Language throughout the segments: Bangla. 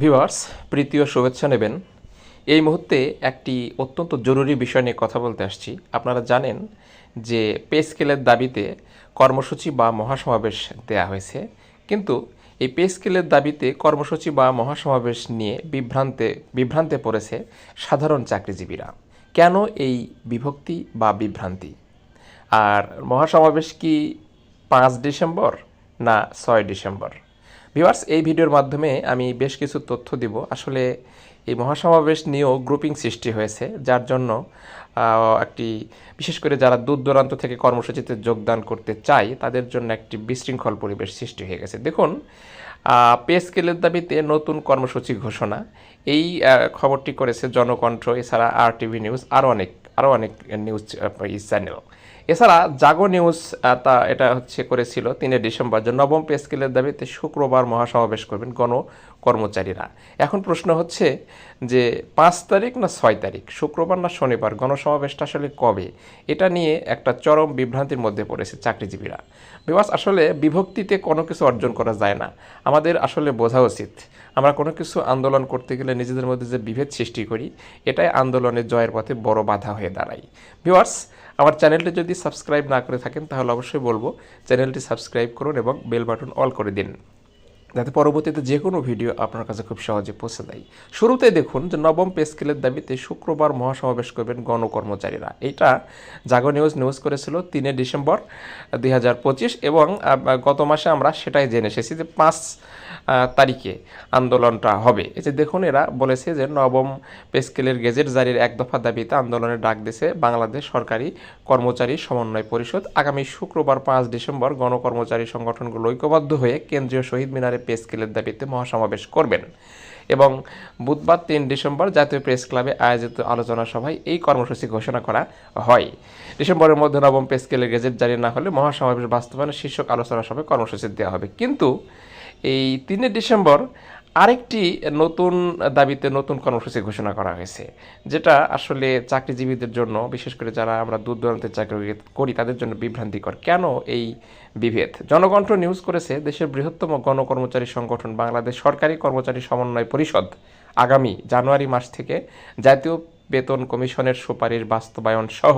ভিউয়ার্স প্রীতীয় শুভেচ্ছা নেবেন। এই মুহূর্তে একটি অত্যন্ত জরুরি বিষয় নিয়ে কথা বলতে আসছি। আপনারা জানেন যে পে স্কেলের দাবিতে কর্মসূচি বা মহাসমাবেশ দেয়া হয়েছে। কিন্তু এই পে স্কেলের দাবিতে কর্মসূচি বা মহাসমাবেশ নিয়ে বিভ্রান্তে বিভ্রান্তে পড়েছে সাধারণ চাকরিজীবীরা। কেন এই বিভক্তি বা বিভ্রান্তি? আর মহাসমাবেশ কি পাঁচ ডিসেম্বর না ছয় ডিসেম্বর? ভিউয়ার্স এই ভিডিওর মাধ্যমে আমি বেশ কিছু তথ্য দিব। আসলে এই মহাসমাবেশ নিয়েও গ্রুপিং সৃষ্টি হয়েছে, যার জন্য একটি, বিশেষ করে যারা দূর দূরান্ত থেকে কর্মসূচিতে যোগদান করতে চায়, তাদের জন্য একটি বিশৃঙ্খল পরিবেশ সৃষ্টি হয়ে গেছে। দেখুন পে স্কেলের দাবিতে নতুন কর্মসূচি ঘোষণা। এই খবরটি করেছে জনকণ্ঠ, এছাড়া আর টিভি নিউজ আরও অনেক আরও অনেক নিউজ চ্যানেল এছাড়া জাগো নিউজ তা এটা হচ্ছে করেছিল তিনে ডিসেম্বর, যে নবম পে স্কেলের দাবিতে শুক্রবার মহাসমাবেশ করবেন গণ কর্মচারীরা এখন প্রশ্ন হচ্ছে যে পাঁচ তারিখ না ছয় তারিখ? শুক্রবার না শনিবার? গণসমাবেশটা আসলে কবে? এটা নিয়ে একটা চরম বিভ্রান্তির মধ্যে পড়েছে চাকরিজীবীরা। বিবাস আসলে বিভক্তিতে কোনো কিছু অর্জন করা যায় না। আমাদের আসলে বোঝা উচিত। আমরা কোনো কিছু আন্দোলন করতে গেলে নিজেদের মধ্যে যে বিভেদ সৃষ্টি করি, এটাই আন্দোলনের জয়ের পথে বড় বাধা হয়ে দাঁড়ায়। ভিওয়ার্স আমার চ্যানেলটি যদি সাবস্ক্রাইব না করে থাকেন, তাহলে অবশ্যই বলব, চ্যানেলটি সাবস্ক্রাইব করুন এবং বেল বাটন অল করে দিন। যাতে পরবর্তীতে যে কোনো ভিডিও আপনার কাছে খুব সহজে পৌঁছে দেয়। শুরুতে দেখুন যে নবম পে স্কেলের দাবিতে শুক্রবার মহাসমাবেশ করবেন গণকর্মচারীরা। এটা জাগো নিউজ নিউজ করেছিল তিনে ডিসেম্বর দুই হাজার পঁচিশ এবং গত মাসে আমরা সেটাই জেনে এসেছি যে পাঁচ তারিখে আন্দোলনটা হবে। এই যে দেখুন এরা বলেছে যে নবম পে স্কেলের গেজেট জারির এক দফা দাবিতে আন্দোলনের ডাক দিয়েছে বাংলাদেশ সরকারি কর্মচারী সমন্বয় পরিষদ। আগামী শুক্রবার পাঁচ ডিসেম্বর গণকর্মচারী সংগঠনগুলো ঐক্যবদ্ধ হয়ে কেন্দ্রীয় শহীদ মিনারে পে দাবিতে মহাসমাবেশ করবেন। এবং বুধবার তিন ডিসেম্বর জাতীয় প্রেস ক্লাবে আয়োজিত আলোচনা সভায় এই কর্মসূচি ঘোষণা করা হয়। ডিসেম্বরের মধ্যে নবম প্রেস স্কেলের গেজেট জারি না হলে মহাসমাবেশ বাস্তবায়নের শীর্ষক আলোচনা সভায় কর্মসূচি দেওয়া হবে। কিন্তু এই তিনে ডিসেম্বর আরেকটি নতুন দাবিতে নতুন কর্মসূচি ঘোষণা করা হয়েছে, যেটা আসলে চাকরিজীবীদের জন্য, বিশেষ করে যারা আমরা দূর দূরান্তে চাকরি করি, তাদের জন্য বিভ্রান্তিকর। কেন এই বিভেদ? জনকণ্ঠ নিউজ করেছে, দেশের বৃহত্তম গণকর্মচারী সংগঠন বাংলাদেশ সরকারি কর্মচারী সমন্বয় পরিষদ, আগামী জানুয়ারি মাস থেকে জাতীয় বেতন কমিশনের সুপারিশ বাস্তবায়ন সহ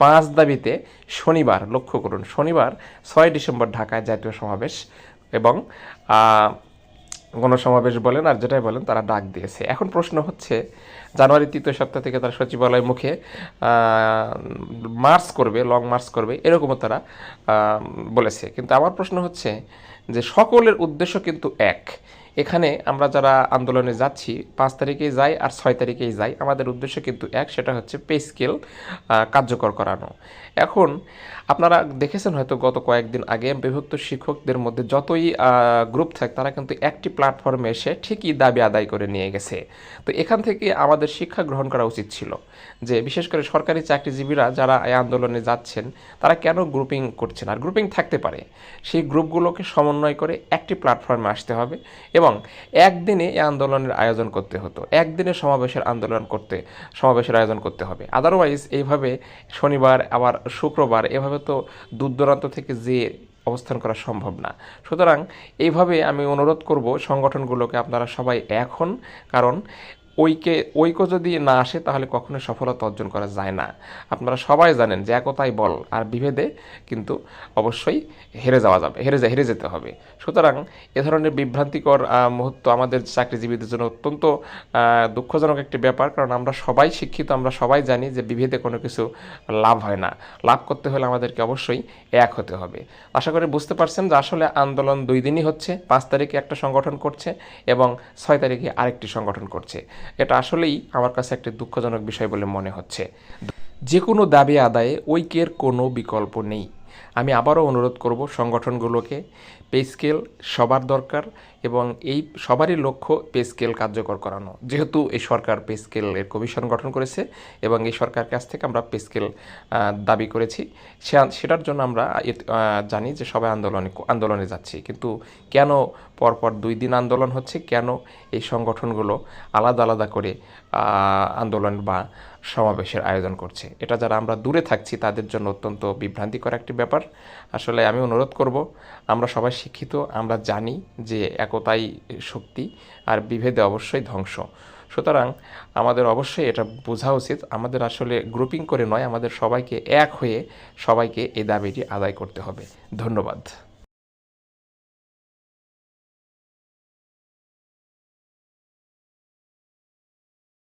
পাঁচ দাবিতে শনিবার, লক্ষ্য করুন, শনিবার, ছয় ডিসেম্বর ঢাকায় জাতীয় সমাবেশ এবং গণসমাবেশ বলেন আর যেটাই বলেন তারা ডাক দিয়েছে। এখন প্রশ্ন হচ্ছে, জানুয়ারি তৃতীয় সপ্তাহ থেকে তারা সচিবালয় মুখে মার্চ করবে, লং মার্চ করবে, এরকমও তারা বলেছে। কিন্তু আমার প্রশ্ন হচ্ছে যে সকলের উদ্দেশ্য কিন্তু এক। এখানে আমরা যারা আন্দোলনে যাচ্ছি, পাঁচ তারিখেই যাই আর ছয় তারিখেই যাই, আমাদের উদ্দেশ্য কিন্তু এক, সেটা হচ্ছে পে স্কেল কার্যকর করানো। এখন আপনারা দেখেছেন হয়তো গত কয়েকদিন আগে বিভক্ত শিক্ষকদের মধ্যে যতই গ্রুপ থাক, তারা কিন্তু একটি প্ল্যাটফর্মে এসে ঠিকই দাবি আদায় করে নিয়ে গেছে। তো এখান থেকে আমাদের শিক্ষা গ্রহণ করা উচিত ছিল যে, বিশেষ করে সরকারি চাকরিজীবীরা যারা এই আন্দোলনে যাচ্ছেন, তারা কেন গ্রুপিং করছেন? আর গ্রুপিং থাকতে পারে। সেই গ্রুপগুলোকে সমন্বয় করে একটি প্ল্যাটফর্মে আসতে হবে এবং একদিনে এই আন্দোলনের আয়োজন করতে হতো। একদিনে সমাবেশের আন্দোলন করতে, সমাবেশের আয়োজন করতে হবে। আদারওয়াইজ এইভাবে শনিবার, আবার শুক্রবার, এভাবে তো দূর দূরান্ত থেকে যে অবস্থান করা সম্ভব না। সুতরাং এইভাবে আমি অনুরোধ করব সংগঠনগুলোকে, আপনারা সবাই এখন, কারণ ঐক্যে ঐক্য যদি না আসে, তাহলে কখনোই সফলতা অর্জন করা যায় না। আপনারা সবাই জানেন যে একতাই বল আর বিভেদে কিন্তু অবশ্যই হেরে যাওয়া যাবে, হেরে হেরে যেতে হবে। সুতরাং এ ধরনের বিভ্রান্তিকর মুহূর্ত আমাদের চাকরিজীবীদের জন্য অত্যন্ত দুঃখজনক একটি ব্যাপার, কারণ আমরা সবাই শিক্ষিত, আমরা সবাই জানি যে বিভেদে কোনো কিছু লাভ হয় না। লাভ করতে হলে আমাদেরকে অবশ্যই এক হতে হবে। আশা করি বুঝতে পারছেন যে আসলে আন্দোলন দুই দিনই হচ্ছে, পাঁচ তারিখে একটা সংগঠন করছে এবং ছয় তারিখে আরেকটি সংগঠন করছে। এটা আসলেই আমার কাছে একটি দুঃখজনক বিষয় বলে মনে হচ্ছে। যে কোনো দাবি আদায়ে ঐক্যের কোনো বিকল্প নেই। আমি আবারও অনুরোধ করব সংগঠনগুলোকে পে স্কেল সবার দরকার এবং এই সবারই লক্ষ্য পে স্কেল কার্যকর করানো। যেহেতু এই সরকার পে স্কেলের কমিশন গঠন করেছে এবং এই সরকার কাছ থেকে আমরা পে স্কেল দাবি করেছি সেটার জন্য আমরা জানি যে সবাই আন্দোলনে আন্দোলনে যাচ্ছি। কিন্তু কেন পরপর দুই দিন আন্দোলন হচ্ছে? কেন এই সংগঠনগুলো আলাদা আলাদা করে আন্দোলন বা সমাবেশের আয়োজন করছে। এটা যারা আমরা দূরে থাকছি, তাদের জন্য অত্যন্ত বিভ্রান্তিকর একটি ব্যাপার। আসলে আমি অনুরোধ করব, আমরা সবাই শিক্ষিত, আমরা জানি যে একতাই শক্তি আর বিভেদে অবশ্যই ধ্বংস। সুতরাং আমাদের অবশ্যই এটা বোঝা উচিত, আমাদের আসলে গ্রুপিং করে নয়, আমাদের সবাইকে এক হয়ে সবাইকে এই দাবিটি আদায় করতে হবে। ধন্যবাদ।